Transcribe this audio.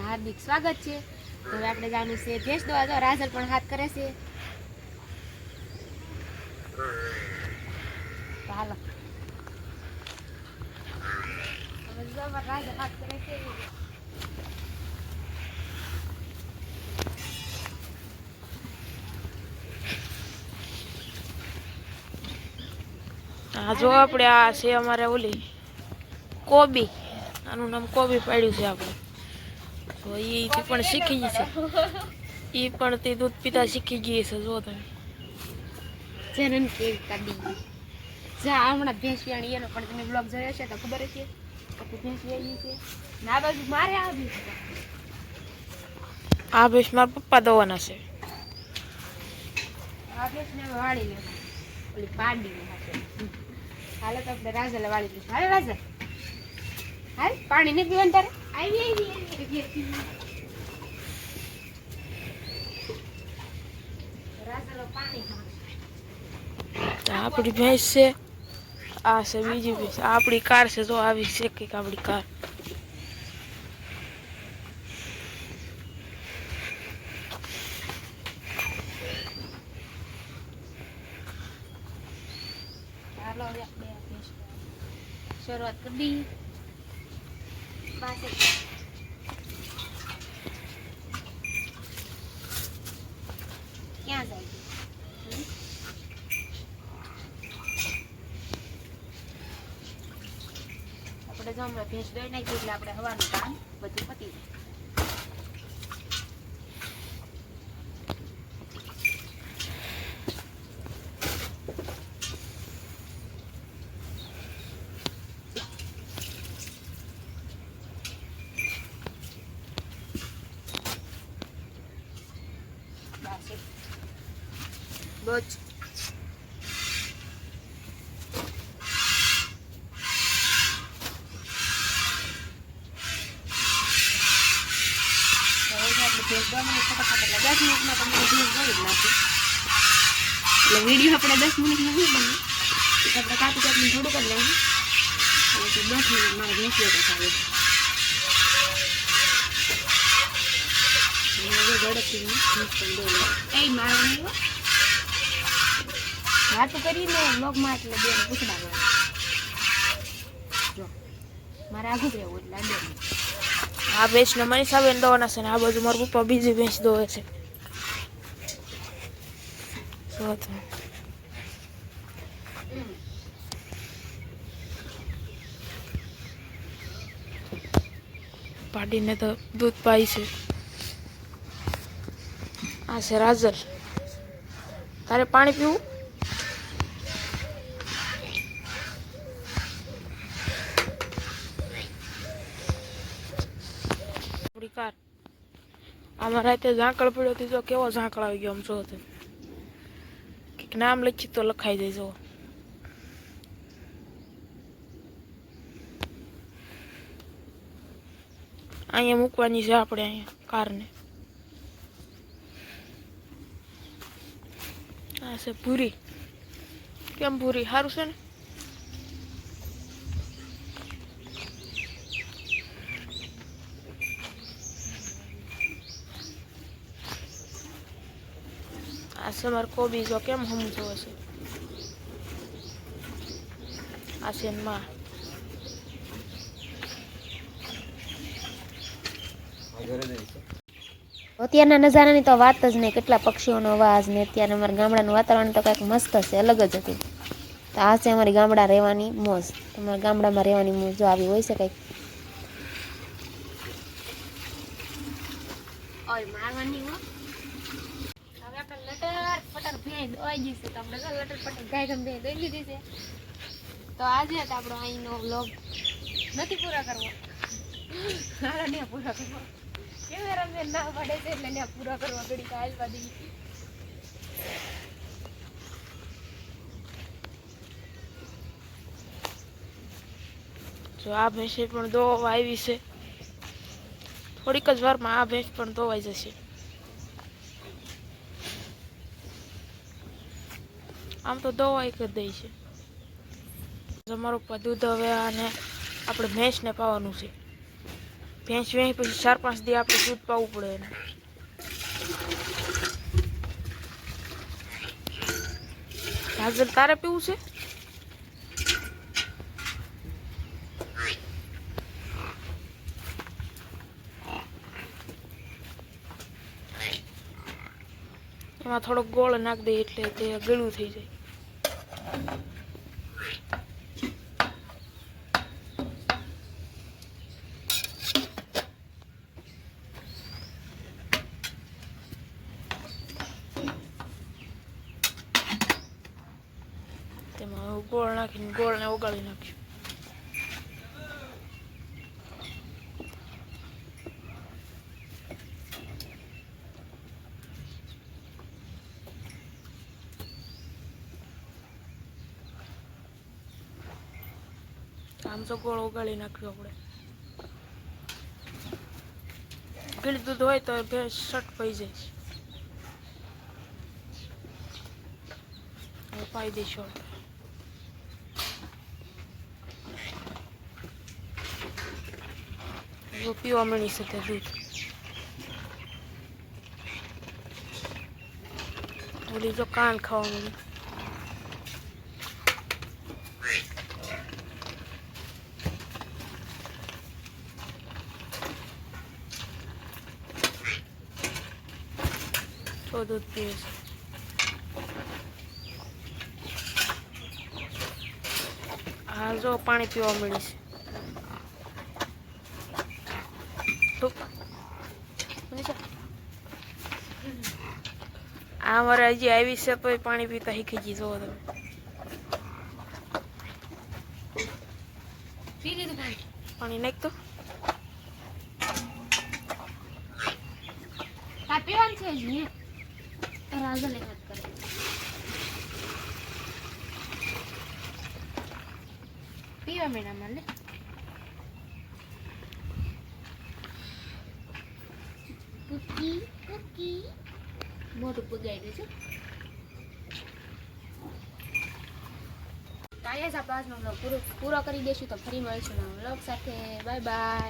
હાર્દિક સ્વાગત છે તો હવે આપણે જવાનું છે ભેજ દોવા તો રાજલ પણ હાથ કરે છે હાથ કરે છે આ જો આપણે આ છે અમારે ઓલી કોબી. આનું નામ કોબી પાડ્યું છે આપણે. તો એ પણ શીખી ગઈ છે. એ પણ તે દૂધ પીતા શીખી ગઈ છે જો તમે. જનન કેવી કાઢી જા હમણાં ભેંસ એનો પણ તમે બ્લોગ જોયો છે તો ખબર છે ભેંસ છે. ના બાજુ મારે આવી આ ભેંસ મારા પપ્પા દોવાના છે. આ ભેંસને વાળી લે ઓલી પાડી હાલો તો આપણે રાજા વાળી દઈશું. હાલ રાજલ હાલ પાણી નહીં પીવાનું તારે? આવી આવી આવી રાજલ પાણી માંગે. તો આપણી ભેંસ છે આ છે બીજી ભેંસ. આપણી કાર છે જો આવી છે કંઈક આપણી કાર ચાલો હવે આપણે આ ભેંસ શરૂઆત કરી દઈએ બસ. ક્યાં જાય? આપણે જો હમણાં ભેંસ દોઈ નાખીએ એટલે આપણે હવાનું કામ બધું પતી જાય. બહુ જ હવે જો આપણે ભેજ દો મિનિટ ફટાફટ એટલે વીડિયો આપણે દસ મિનિટમાં નહીં બને આપણે કાપી કાપીને થોડું કરી લેવું અને તો દસ મિનિટ મારે ભેંસીઓ તો થાય ઝડપથી પણ દોઈ લઉં. એ મારો નહીં. વાત કરીને બ્લોગમાં એટલે બેન પૂછડા જો, મારે આગું રહેવું એટલે બેન. આ ભેંસને મનીષા બેન દવાના છે ને આ બાજુ મારું પપ્પા બીજી ભેંસ દોવે છે. પાડીને તો દૂધ પાય છે. આ છે રાજલ. તારે પાણી પીવું? આપણી આમાં રાતે ઝાંકળ પડ્યો હતી તો કેવો ઝાંકળ આવી ગયો આમ જો કંઈક નામ લખી તો લખાઈ જાય જો અહીંયા મૂકવાની છે આપણે અહીંયા કારને. આ છે ભૂરી. કેમ ભૂરી? સારું છે ને? આ સમર કોબી જો કેમ સમજો છે આ છે માં અત્યારના નજારાની તો વાત જ નહીં. કેટલા પક્ષીઓનો અવાજ ને અત્યારે અમારા ગામડાનું વાતાવરણ તો કંઈક મસ્ત છે અલગ જ હતું. તો આ છે અમારી ગામડા રહેવાની મોજ. તમારા ગામડામાં રહેવાની મોજ જો આવી હોય છે કંઈક? મારવાની હો. હવે આપણે તો આજે આપણો અહીંનો વ્લોગ નથી પૂરા કરવો. હાલો ને પૂરા કરવો. કેમેરામેન ના પડે છે એટલે ને પૂરા કરવા ઘડી કાલ જો આ ભેંસે પણ દોવા આવી છે. થોડીક જ વારમાં આ ભેંસ પણ દોવાઈ જશે. આમ તો દવા એક જ દઈ છે. અમારું દૂધ હવે અને આપણે ભેંસને પાવાનું છે. ભેંસ વેહી પછી ચાર પાંચ દી આપણે દૂધ પાવું પડે એને. હાજર તારે પીવું છે? એમાં થોડોક ગોળ નાખ દે એટલે તે ગળું થઈ જાય. તેમાં ગોળ નાખીને ગોળને ઓગાળી નાખ્યું. આમ તો ગોળ ઓગાળી નાખ્યો આપણે. ગીળ દૂધ હોય તો ભેંસ શટ પડી જાય. પાઈ દઈશું આપણે. પીવા મળી શકે દૂધ. ઓલી જો કાન ખાવા મળી તો દૂધ છે હા જો પાણી પીવા મળીશ. આ મારે હજી આવી છે તોય પાણી પીતા શીખી ગઈ જોવો તમે. પાણી? પાણી નાખ તો. આ પીવાનું છે જ રાજા લે વાત કરે પીવા મેળા મને કુકી કુકી મોટું પુગાડ્યું છે કાલે જ આપણે આજનો પૂરો પૂરો કરી દઈશું તો ફરી મળીશું નવા બ્લોગ સાથે બાય બાય